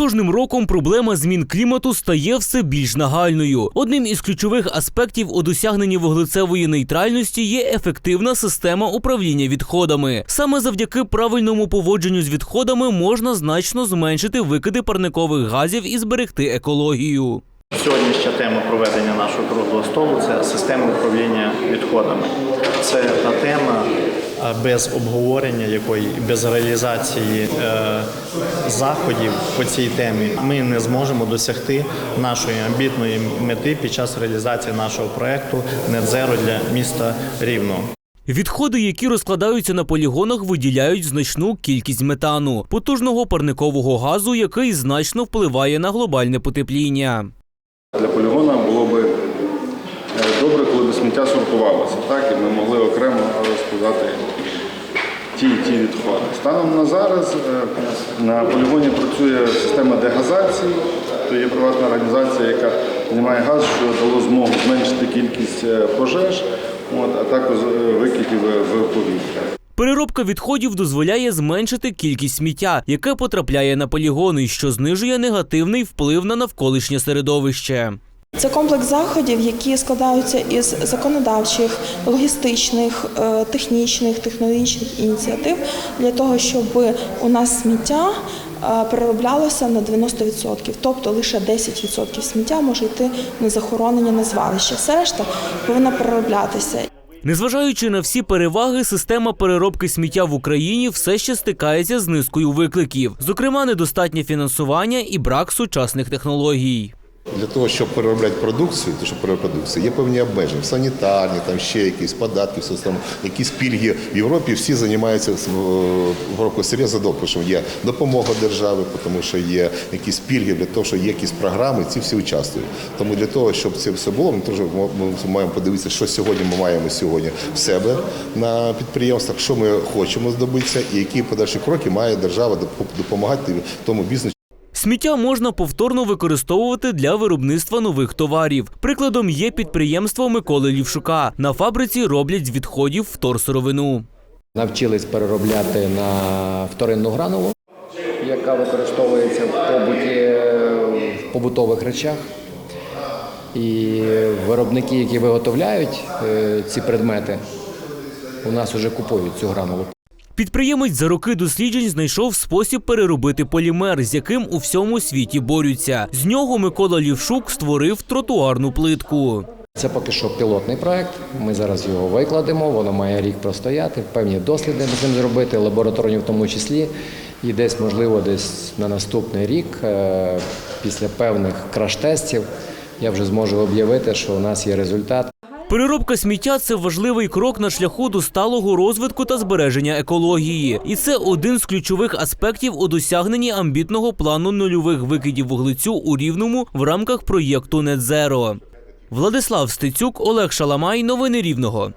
кожним роком проблема змін клімату стає все більш нагальною. Одним із ключових аспектів у досягненні вуглецевої нейтральності є ефективна система управління відходами. Саме завдяки правильному поводженню з відходами можна значно зменшити викиди парникових газів і зберегти екологію. Сьогоднішня тема проведення нашого круглого столу це система управління відходами. Це та тема без обговорення якої без реалізації е, заходів по цій темі ми не зможемо досягти нашої амбітної мети під час реалізації нашого проекту «Нетзеро» для міста Рівного. Відходи, які розкладаються на полігонах, виділяють значну кількість метану, потужного парникового газу, який значно впливає на глобальне потепління. Для полігона було би е, добре, коли б сміття сортувалося, так, і ми могли окремо розкладати ті і ті відходи. Станом на зараз е, на полігоні працює система дегазації, то є приватна організація, яка знімає газ, що дало змогу зменшити кількість е, пожеж, от, а також викидів в повітря. Переробка відходів дозволяє зменшити кількість сміття, яке потрапляє на полігони, що знижує негативний вплив на навколишнє середовище. Це комплекс заходів, які складаються із законодавчих, логістичних, е, технічних, технологічних ініціатив для того, щоб у нас сміття е, перероблялося на 90%. Тобто лише 10% сміття може йти на захоронення на звалище. Все решта повинна перероблятися. Незважаючи на всі переваги, система переробки сміття в Україні все ще стикається з низкою викликів, зокрема, недостатнє фінансування і брак сучасних технологій. Для того, щоб переробляти продукцію, то що переробляти продукцію, є певні обмеження, санітарні, там ще якісь податки, все там, якісь пільги. В Європі всі займаються в Європі серйозно тому що є допомога держави, тому що є якісь пільги для того, що є якісь програми, ці всі участвують. Тому для того, щоб це все було, ми теж маємо подивитися, що сьогодні ми маємо сьогодні в себе на підприємствах, що ми хочемо здобутися, і які подальші кроки має держава допомагати тому бізнесу. Сміття можна повторно використовувати для виробництва нових товарів. Прикладом є підприємство Миколи Лівшука. На фабриці роблять з відходів вторсировину. Навчились переробляти на вторинну гранулу, яка використовується в побуті в побутових речах. І виробники, які виготовляють е, ці предмети, у нас вже купують цю гранулу. Підприємець за роки досліджень знайшов спосіб переробити полімер, з яким у всьому світі борються. З нього Микола Лівшук створив тротуарну плитку. Це поки що пілотний проект. Ми зараз його викладемо. Воно має рік простояти, певні досліди з ним зробити, лабораторні в тому числі. І десь, можливо, десь на наступний рік, е, після певних краш-тестів, я вже зможу об'явити, що у нас є результат. Переробка сміття це важливий крок на шляху до сталого розвитку та збереження екології. І це один з ключових аспектів у досягненні амбітного плану нульових викидів вуглецю у рівному в рамках проєкту «Нетзеро». Владислав Стецюк, Олег Шаламай. Новини Рівного.